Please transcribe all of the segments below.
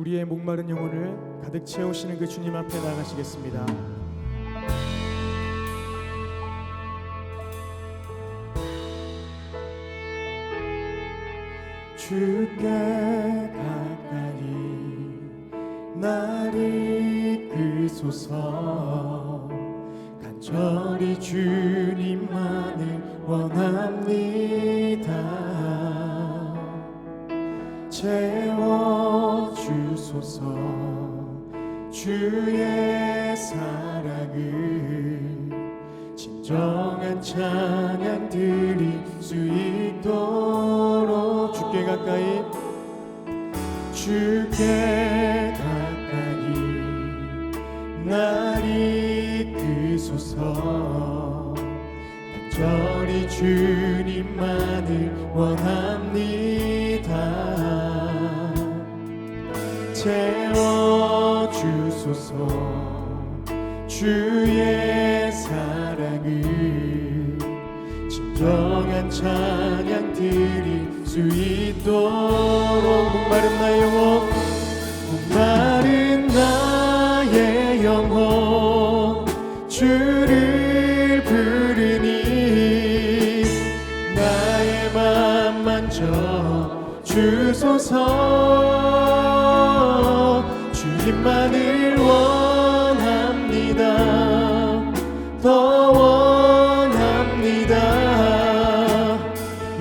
우리의 목마른 영혼을 가득 채우시는 그 주님 앞에 나가시겠습니다. 주께 가까이 날 이끄소서 간절히 주님만을 원합니다 채워주소서. 주의 사랑을 진정한 찬양 드릴 수 있도록 주께 가까이. 주께 가까이 날 이끄소서. 간절히 주님만을 원합니다 채워 주소서. 주의 사랑을 진정한 찬양 드릴 수 있도록 목마른 나의 영혼 목마른 나의 영혼 주를 부르니 나의 맘 만 져 주소서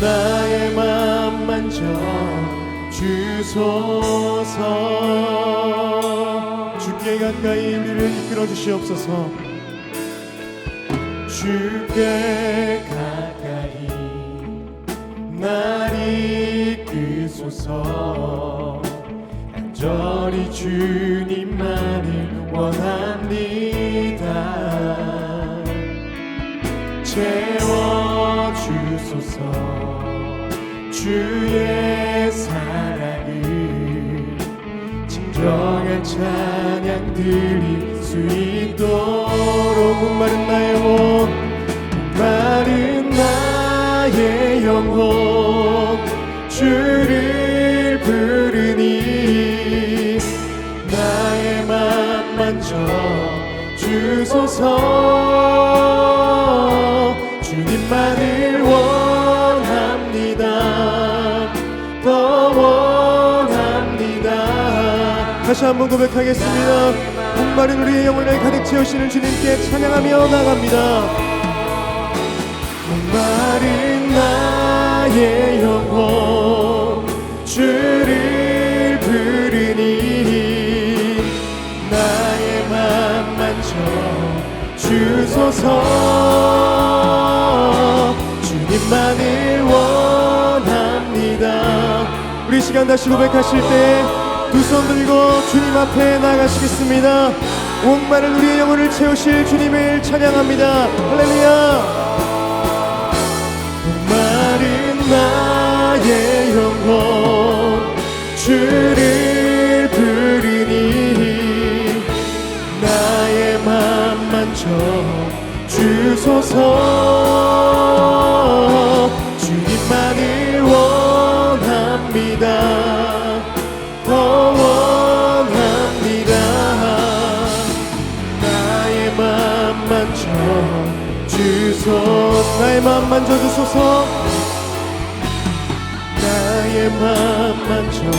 나의 맘 만져 주소서. 주께 가까이 우리를 이끌어 주시옵소서. 주께 가까이 날 이끄소서. 간절히 주님만을 원합니다. 채 주의 사랑을 진정한 찬양 드릴 수 있도록 목마른 나의 영혼 목마른 나의 영혼 주를 부르니 나의 맘 만져 주소서 다 다시 한번 고백하겠습니다. 목마른 우리의 영혼을 가득 채우시는 주님께 찬양하며 나갑니다. 목마른 나의 영혼 주를 부르니 나의 맘 만져 주소서. 주님만을 원합니다. 우리 시간 다시 고백하실 때 두 손 들고 주님 앞에 나가시겠습니다. 목마른 우리의 영혼을 채우실 주님을 찬양합니다. 할렐루야. 목마른 나의 영혼 주를 부르니 나의 맘 만져 주소서 만져 주소서. 나의 맘 만져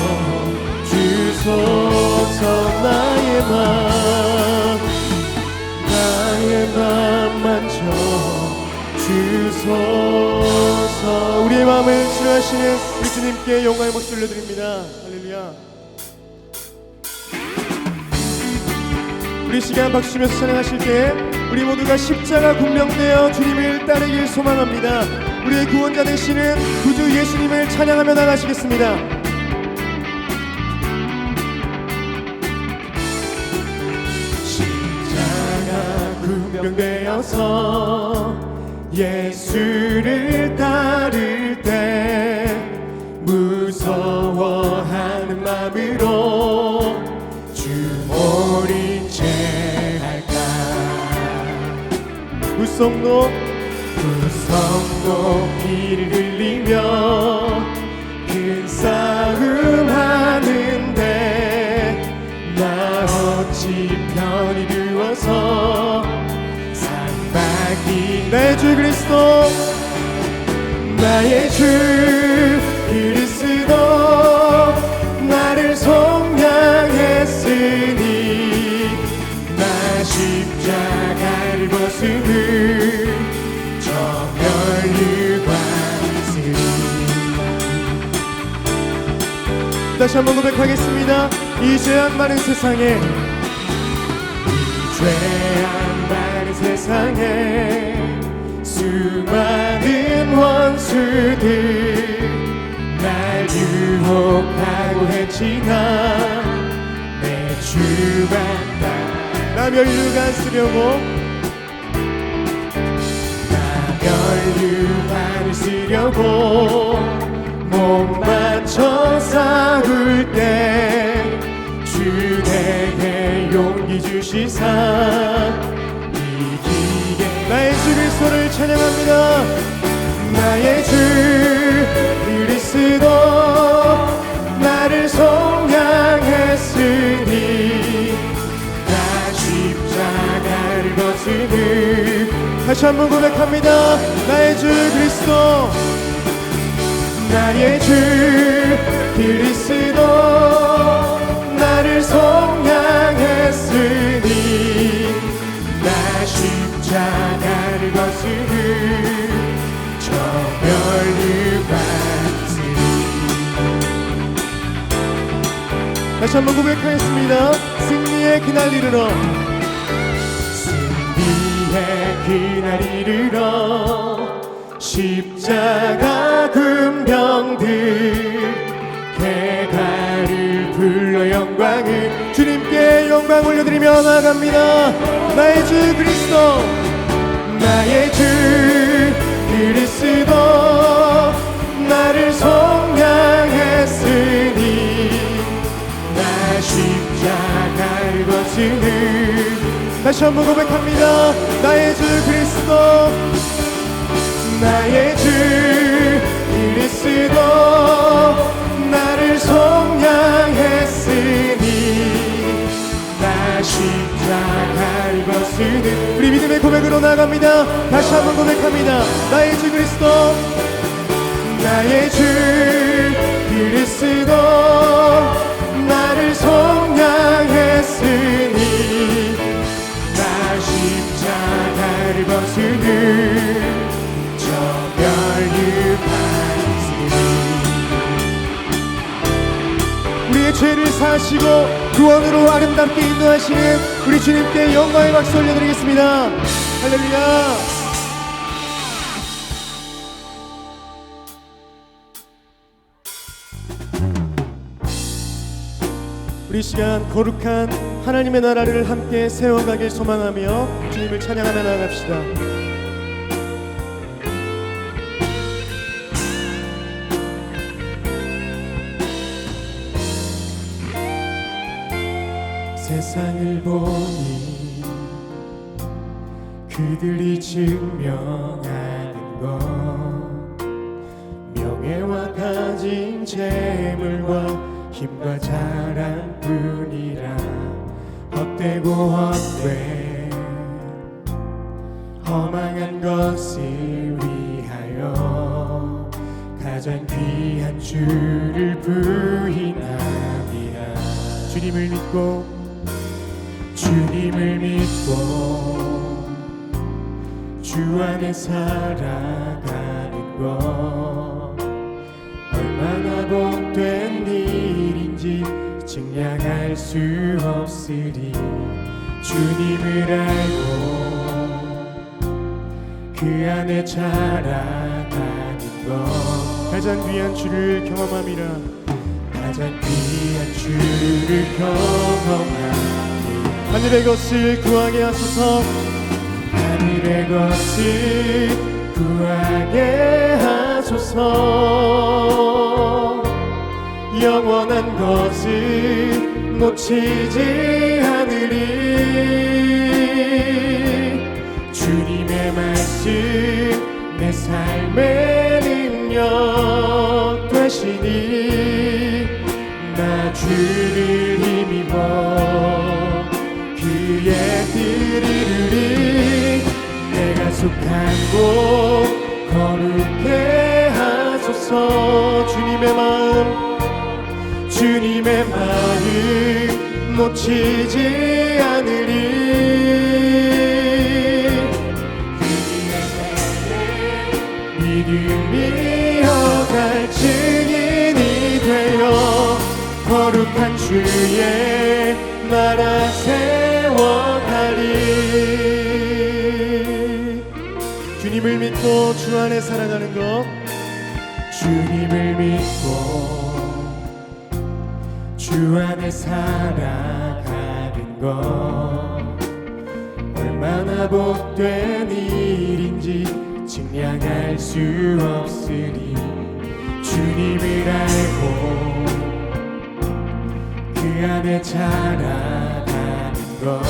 주소서. 나의 맘 나의 맘 만져 주소서. 우리의 마음을 치료하시는 우리 주님께 영광의 목소리 올려드립니다. 할렐루야. 우리 시간 박수 치면서 찬양하실 때 우리 모두가 십자가 군명되어 주님을 따르길 소망합니다. 우리의 구원자 되시는 구주 예수님을 찬양하며 나가시겠습니다. 십자가 구명되어서 예수를 따를 때 무서워하는 마음으로 성 높, 불성 높이를 들리며 큰 싸움 하는데 나 어찌 편히 누워서 산박이 내주 그리스도 나의 주 다시 한번 고백하겠습니다. 이 죄악 많은 세상에. 죄악 많은 세상에 수많은 원수들 날 유혹하고 했지만 내 주받다 나 멸류관 쓰려고 나 멸류관을 쓰려고 못 맞춰 싸울 때 주에게 용기 주시사. 이기게 나의 주 그리스도를 찬양합니다. 나의 주 그리스도 나를 속량했으니 나 십자가를 벗으니 다시 한번 고백합니다. 나의 주 그리스도 나의 주 그리스도 나를 속량했으니 나 십자가를 벗으니 저 멸류관을 다시 한번 고백하겠습니다. 승리의 그날 이르러. 승리의 그날 이르러 십자가 영광 올려드리며 나아갑니다. 나의 주 그리스도 나의 주 그리스도 나를 속량했으니 나 십자가를 벗으는 다시 한번 고백합니다. 나의 주 그리스도 나의 주 고백으로 나갑니다. 다시 한번 고백합니다. 나의 주 그리스도. 나의 주 그리스도. 나를 속량했으니 죄를 사시고 구원으로 아름답게 인도하시는 우리 주님께 영광의 박수 올려드리겠습니다 할렐루야 우리 시간 거룩한 하나님의 나라를 함께 세워가길 소망하며 주님을 찬양하며 나아갑시다. 세상을 보니 그들이 증명하는 것. 명예와 가진 재물과 힘과 자랑뿐이라 헛되고 헛돼 허망한 것을 위하여 가장 귀한 주를 부인함이라 주님을 믿고 주님을 믿고 주 안에 살아가는 것 얼마나 복된 일인지 증량할 수 없으리. 주님을 알고 그 안에 자라가는 것. 가장 귀한 주를 경험함이라. 가장 귀한 주를 경험하니 하늘의 것을 구하게 하소서. 하늘의 것을 구하게 하소서. 영원한 것을 놓치지 않으리. 주님의 말씀 내 삶의 능력 되시니 나 주를 힘입어 그의 뜻이르리. 내가 속한 곳 거룩해 하소서. 주님의 마음 주님의 마음 놓치지 않으리. 믿음이 어갈 증인이 되어 거룩한 주의 나라 세 주님을 믿고 주 안에 살아가는 것. 주님을 믿고 주 안에 살아가는 것. 얼마나 복된 일인지 증량할 수 없으니 주님을 알고 그 안에 자라가는 것.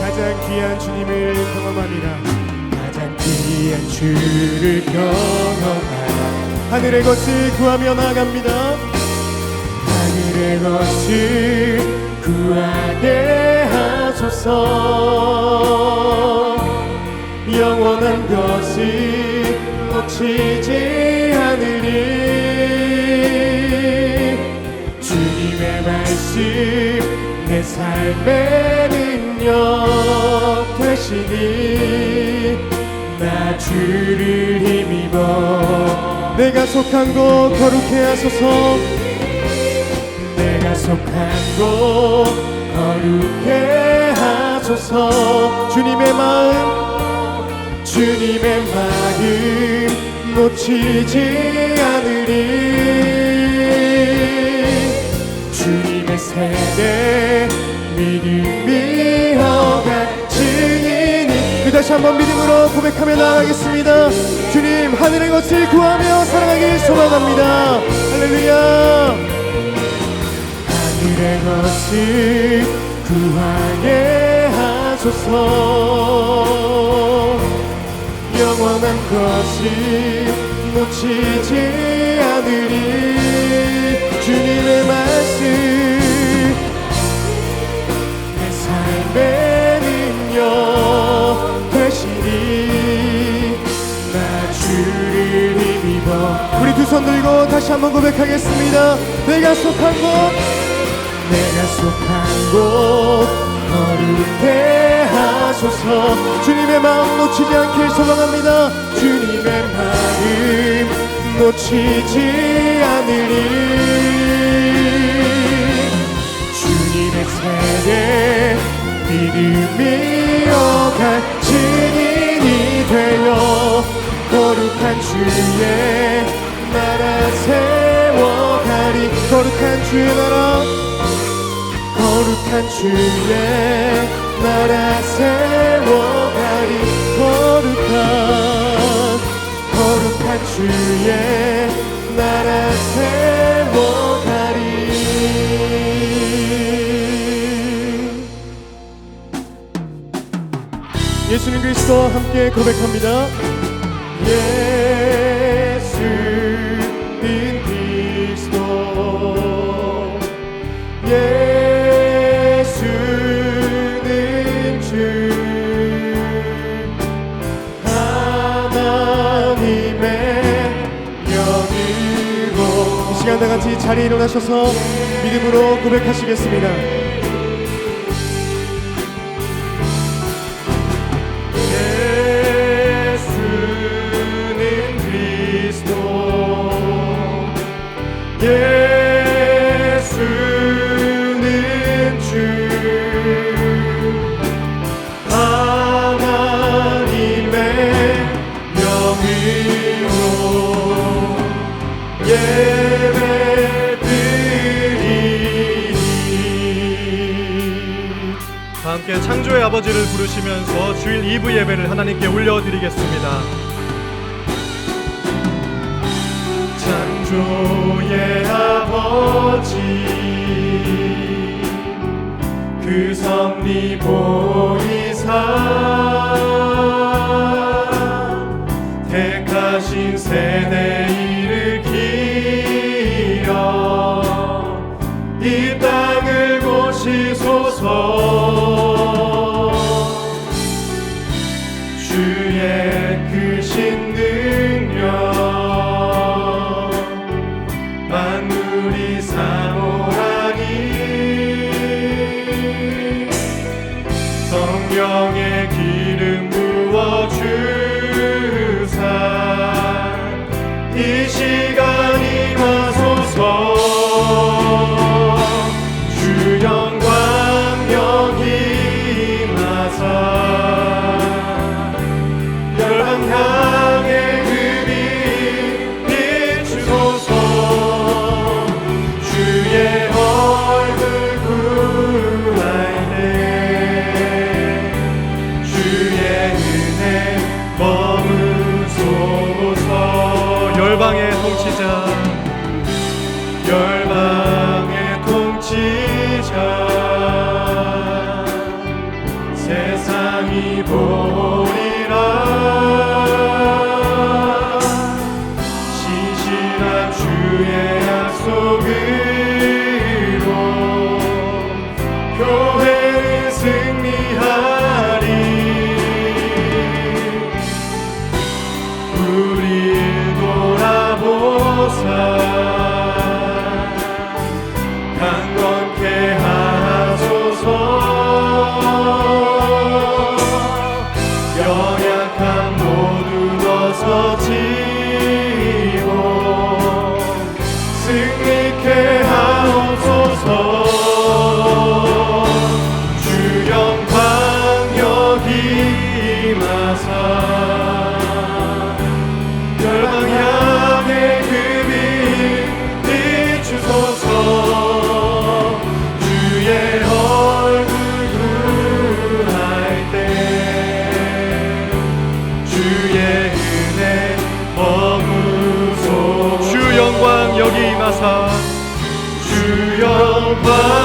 가장 귀한 주님을 경험합니다 귀한 주를 경험하라 하늘의 것을 구하며 나갑니다. 하늘의 것을 구하게 하소서. 영원한 것을 놓치지 않으리. 주님의 말씀 내 삶의 능력 되시니 나 주를 힘입어. 내가 속한 곳 거룩해 하소서. 내가 속한 곳 거룩해 하소서. 주님의 마음 주님의 마음 놓치지 않으리. 주님의 세대 믿음이 다시 한번 믿음으로 고백하며 나아가겠습니다. 주님 하늘의 것을 구하며 사랑하길 소망합니다. 할렐루야. 하늘의 것을 구하게 하소서. 영원한 것을 놓치지 않으리. 주님의 말씀. 내 삶의 우리 두 손 들고 다시 한번 고백하겠습니다. 내가 속한 곳 내가 속한 곳 거룩해 하소서. 주님의 마음 놓치지 않길 소망합니다. 주님의 마음 놓치지 않으리. 주님의 세대 믿음이 어갈 증인이 되어 거룩한 주의 나라 세워가리. 거룩한 주의 나라. 거룩한 주의 나라 세워가리. 거룩한 거룩한 주의 나라 세워가리. 예수님 그리스도 함께 고백합니다 같이 자리에 일어나셔서 믿음으로 고백하시겠습니다 창조의 아버지를 부르시면서 주일 2부 예배를 하나님께 올려드리겠습니다. 창조의 아버지 그 섭리 보이사 택하신 세대 일으 주 영